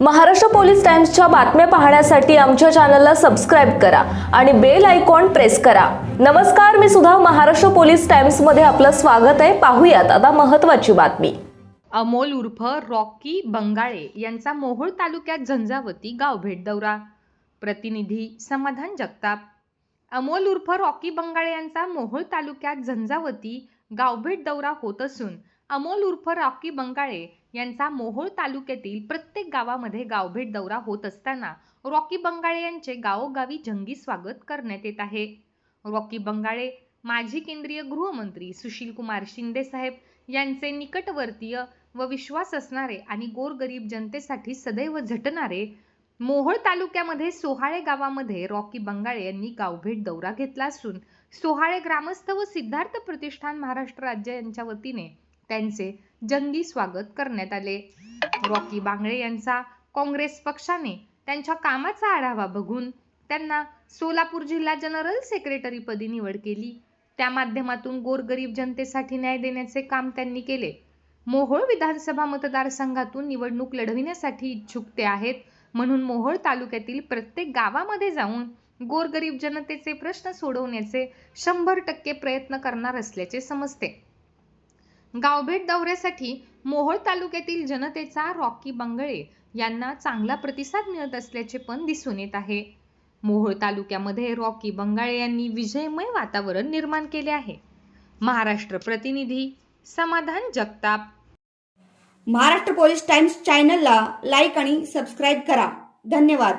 Maharashtra police टाइम्सच्या बातम्या पाहण्यासाठी आमच्या चॅनलला सबस्क्राईब करा आणि बेल आयकॉन प्रेस करा. नमस्कार मी सुद्धा महाराष्ट्र पोलीस टाइम्समध्ये आपलं स्वागत आहे. पाहूयात आता महत्त्वाची बातमी. अमोल उर्फ रॉकी बंगाळे यांचा मोहोळ तालुक्यात झंझावती गाव भेट दौरा प्रतिनिधी समाधान जगताप. अमोल उर्फ रॉकी बंगाळे यांचा मोहोळ तालुक्यात झंझावती गावभेट दौरा होत असून अमोल उर्फ रॉकी बंगाळे यांचा मोहोळ तालुक्यातील प्रत्येक गावामध्ये गावभेट दौरा होत असताना रॉकी बंगाळे यांचे गावोगावी जंगी स्वागत करण्यात येत आहे. रॉकी बंगाळे माजी केंद्रीय गृहमंत्री सुशील कुमार शिंदे साहेब यांचे निकटवर्तीय व विश्वास असणारे आणि गोरगरीब जनतेसाठी सदैव झटणारे मोहोळ तालुक्यामध्ये सोहाळे गावामध्ये रॉकी बंगाळे यांनी गावभेट दौरा घेतला असून सोहाळे ग्रामस्थ व सिद्धार्थ प्रतिष्ठान महाराष्ट्र राज्य यांच्या वतीने त्यांचे जंगी स्वागत करण्यात आले. रॉकी बांगळे यांचा काँग्रेस पक्षाने त्यांच्या कामाचा आढावा बघून त्यांना सोलापूर जिल्हा जनरल सेक्रेटरीपदी निवड केली. त्या माध्यमातून गोरगरीब जनतेसाठी न्याय देण्याचे काम त्यांनी केले. मोहोळ विधानसभा मतदारसंघातून निवडणूक लढविण्यासाठी इच्छुक ते आहेत म्हणून मोहोळ तालुक्यातील प्रत्येक गावामध्ये जाऊन गोरगरीब जनतेचे प्रश्न सोडवण्याचे शंभर टक्के प्रयत्न करणार असल्याचे समजते. गावभेट दौऱ्यासाठी मोहोळ तालुक्यातील जनतेचा रॉकी बंगळे यांना चांगला प्रतिसाद मिळत असल्याचे पण दिसून येत आहे. मोहोळ तालुक्यामध्ये रॉकी बंगाळे यांनी विजयमय वातावरण निर्माण केले आहे. महाराष्ट्र प्रतिनिधी समाधान जगताप. महाराष्ट्र पोलीस टाइम्स चॅनलला लाईक आणि सबस्क्राईब करा. धन्यवाद.